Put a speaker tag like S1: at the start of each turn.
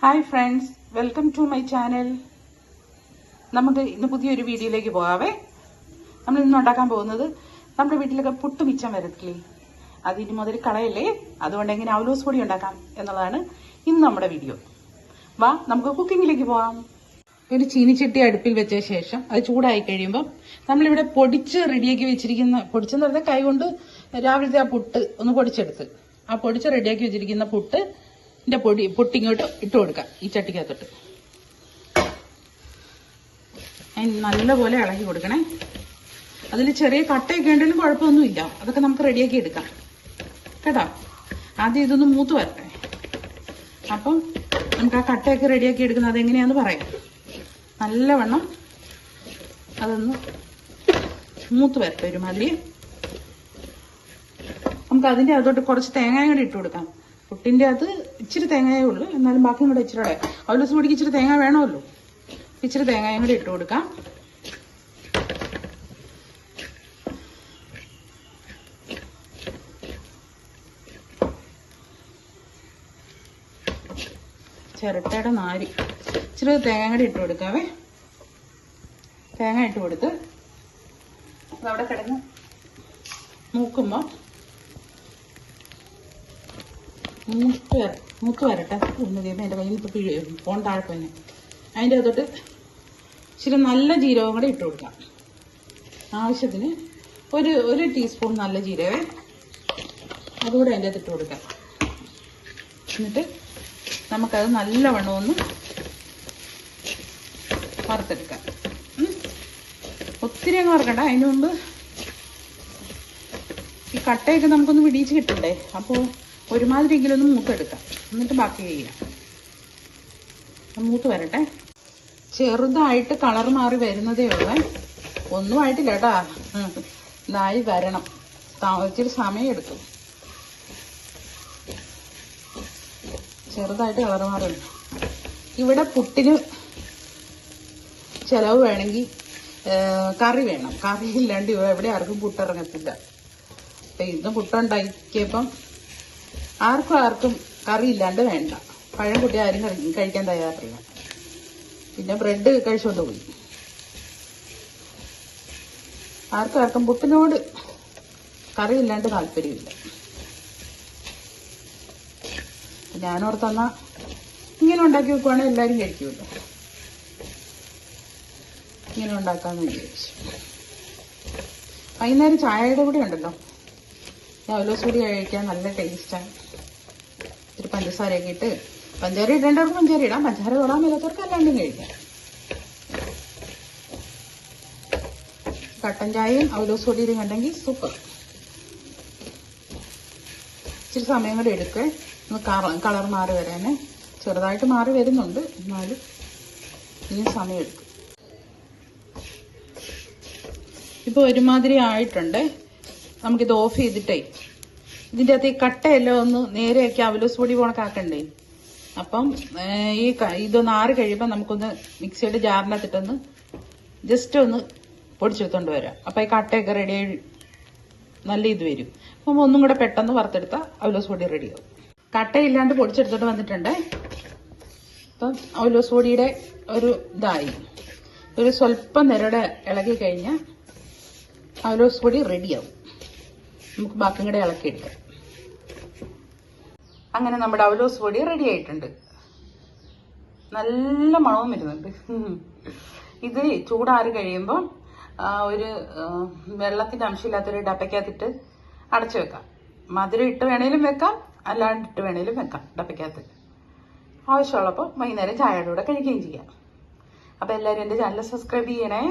S1: Hi friends welcome to my channel. നമുക്ക് ഇന്ന് പുതിയൊരു വീഡിയോയിലേക്ക് പോകാവേ. നമ്മൾ ഇന്ന് ഉണ്ടാക്കാൻ പോകുന്നത് നമ്മുടെ വീട്ടിലൊക്കെ പുട്ട് മിച്ചം വരത്തില്ലേ ഇനി മുതൽ കളയല്ലേ? അതുകൊണ്ട് എങ്ങനെ അവലോസ് പൊടി ഉണ്ടാക്കാം എന്നുള്ളതാണ് ഇന്ന് നമ്മുടെ വീഡിയോ. വാ നമുക്ക് കുക്കിങ്ങിലേക്ക് പോകാം ഒരു ചീനിച്ചട്ടി അടുപ്പിൽ വെച്ച ശേഷം അത് ചൂടായി കഴിയുമ്പം നമ്മളിവിടെ പൊടിച്ച് റെഡിയാക്കി വെച്ചിരിക്കുന്ന പൊടിച്ചെന്ന് പറഞ്ഞാൽ കൈ കൊണ്ട് രാവിലത്തെ ആ പുട്ട് ഒന്ന് പൊടിച്ചെടുത്ത്. ആ പൊടിച്ച് റെഡിയാക്കി വെച്ചിരിക്കുന്ന പുട്ട് ന്റെ പൊടി പൊട്ടിങ്ങോട്ട് ഇട്ട് കൊടുക്കാം ഈ ചട്ടിക്കകത്തോട്ട്. നല്ലപോലെ ഇളക്കി കൊടുക്കണേ. അതിൽ ചെറിയ കട്ടയൊക്കെ ഉണ്ടെങ്കിലും കുഴപ്പമൊന്നുമില്ല. അതൊക്കെ നമുക്ക് റെഡിയാക്കി എടുക്കാം. കേട്ടോ? ആദ്യം ഇതൊന്ന് മൂത്ത് വരട്ടെ. അപ്പം നമുക്ക് ആ കട്ടയൊക്കെ റെഡിയാക്കി എടുക്കുന്നത് അതെങ്ങനെയാന്ന് പറയാം. നല്ലവണ്ണം അതൊന്ന് മൂത്ത് വരട്ടെ ഒരു മതി നമുക്ക് അതിന്റെ അതോട്ട് കുറച്ച് തേങ്ങ കൂടി ഇട്ട് കൊടുക്കാം. പുട്ടിന്റെ അകത്ത് ഇച്ചിരി തേങ്ങയേ ഉള്ളൂ. എന്നാലും ബാക്കിയും കൂടെ ഇച്ചിരി അവലോസ് പൊടിക്ക് ഇച്ചിരി തേങ്ങ വേണമല്ലോ. ഇച്ചിരി തേങ്ങയും കൂടി ഇട്ട് കൊടുക്കാം. ചിരട്ടയുടെ നാരി. ഇച്ചിരി തേങ്ങ കൂടി ഇട്ട് കൊടുക്കാവേ. തേങ്ങ ഇട്ട് കൊടുത്ത്. അവിടെ കിടന്ന് മൂക്കുമ്പോൾ മൂത്ത് മൂത്ത് വരട്ടെ. ഒന്ന് കഴിയുമ്പോൾ എന്റെ കയ്യിൽ ഇപ്പോൾ പിഴ ഫോൺ താഴെ പോയി അതിന്റെ അകത്തോട്ട് ഇച്ചിരി നല്ല ജീരകം കൂടെ ഇട്ട് കൊടുക്കാം. ആവശ്യത്തിന് ഒരു ഒരു ടീസ്പൂൺ നല്ല ജീരകേ അതുകൂടെ അതിന്റെ അകത്ത് ഇട്ട് കൊടുക്കാം. എന്നിട്ട് നമുക്കത് നല്ലവണ്ണം ഒന്ന് വറുത്തെടുക്കാം. ഒത്തിരി അങ്ങ് വറുക്കണ്ട. അതിന് മുമ്പ് ഈ കട്ടയൊക്കെ നമുക്കൊന്ന് വിടിയിച്ച് കിട്ടണ്ടേ? അപ്പോൾ ഒരുമാതിരിയെങ്കിലും ഒന്ന് മൂത്തെടുക്കാം. എന്നിട്ട് ബാക്കി ചെയ്യാം. മൂത്ത് വരട്ടെ. ചെറുതായിട്ട് കളർ മാറി വരുന്നതേ ഉള്ളേ. ഒന്നും ആയിട്ടില്ല കേട്ടാ. ഇതായി വരണം. ഇച്ചിരി സമയം എടുക്കും ചെറുതായിട്ട് കളർ മാറുന്നു ഇവിടെ പുട്ടിന് ചിലവ് വേണമെങ്കിൽ കറി വേണം. കറി ഇല്ലാണ്ട് ഇവിടെ ആർക്കും പുട്ടിറങ്ങത്തില്ല. അപ്പൊ ഇന്ന് പുട്ടുണ്ടാക്കിയപ്പം ആർക്കും ആർക്കും കറി ഇല്ലാണ്ട് വേണ്ട. പഴം കുട്ടി ആരും കഴി- കഴിക്കാൻ തയ്യാറില്ല. പിന്നെ ബ്രെഡ് കഴിച്ചുകൊണ്ട് പോയി. ആർക്കും ആർക്കും പുട്ടിനോട് കറി ഇല്ലാണ്ട് താല്പര്യമില്ല. ഞാനോർത്തന്ന ഇങ്ങനെ ഉണ്ടാക്കി വെക്കുവാണെങ്കിൽ എല്ലാവരും കഴിക്കുമല്ലോ. ഇങ്ങനെ ഉണ്ടാക്കാന്ന് വിചാരിച്ചു. വൈകുന്നേരം ചായയുടെ കൂടെ ഉണ്ടല്ലോ. അവലോസ് കൂടി കഴിക്കാൻ നല്ല ടേസ്റ്റാണ്. ഇത്തിരി പഞ്ചസാരയൊക്കെ ഇട്ട് പഞ്ചാര ഇടേണ്ടവർക്ക് പഞ്ചാര ഇടാം. പഞ്ചാര തൊടാൻ മേലാത്തവർക്ക് അല്ലാണ്ടും കഴിക്കാം. കട്ടൻ ചായയും അവലോസ് പൊടിയും കണ്ടെങ്കിൽ സൂപ്പർ. ഇച്ചിരി സമയം കൂടെ എടുക്കേ. കളർ മാറി വരാനേ. ചെറുതായിട്ട് മാറി വരുന്നുണ്ട്. എന്നാലും ഇനി സമയം എടുക്കും. ഇപ്പോൾ ഒരുമാതിരി ആയിട്ടുണ്ട്. നമുക്കിത് ഓഫ് ചെയ്തിട്ടേ. ഇതിന്റെ അകത്ത് ഈ കട്ടയെല്ലാം ഒന്ന് നേരെയൊക്കെ അവലോസ് പൊടി പോണക്കാക്കണ്ടേ അപ്പം ഈ ഇതൊന്ന് ആറി കഴിയുമ്പോൾ നമുക്കൊന്ന് മിക്സിയുടെ ജാറിനകത്തിട്ടൊന്ന് ജസ്റ്റ് ഒന്ന് പൊടിച്ചെടുത്തോണ്ട് വരാം. അപ്പം ഈ കട്ടയൊക്കെ റെഡി നല്ല ഇത് വരും. അപ്പം ഒന്നും കൂടെ പെട്ടെന്ന് വറുത്തെടുത്താൽ അവലോസ് പൊടി റെഡിയാവും കട്ടയില്ലാണ്ട് പൊടിച്ചെടുത്തോണ്ട് വന്നിട്ടുണ്ട്? അപ്പം അവലോസ് പൊടിയുടെ ഒരു ഇതായി. ഒരു സ്വല്പം നേരയുടെ ഇളകി കഴിഞ്ഞാൽ അവലോസ് പൊടി റെഡിയാവും നമുക്ക് ബാക്കി കൂടെ ഇളക്കിയെടുക്കാം അങ്ങനെ നമ്മുടെ അവലോസ് പൊടി റെഡി ആയിട്ടുണ്ട്. നല്ല മണവും വരുന്നുണ്ട്. ഇത് ചൂടാറി കഴിയുമ്പോൾ ഒരു വെള്ളത്തിന്റെ അംശമില്ലാത്തൊരു ഡപ്പയ്ക്കകത്തിട്ട് അടച്ചു വെക്കാം. മധുരം ഇട്ട് വേണേലും വെക്കാം അല്ലാണ്ട് ഇട്ട് വേണേലും വെക്കാം ഡപ്പയ്ക്കകത്ത്. ആവശ്യമുള്ളപ്പോൾ വൈകുന്നേരം ചായയുടെ കൂടെ കഴിക്കുകയും ചെയ്യാം. അപ്പോൾ എല്ലാവരും എന്റെ ചാനൽ സബ്സ്ക്രൈബ് ചെയ്യണേ.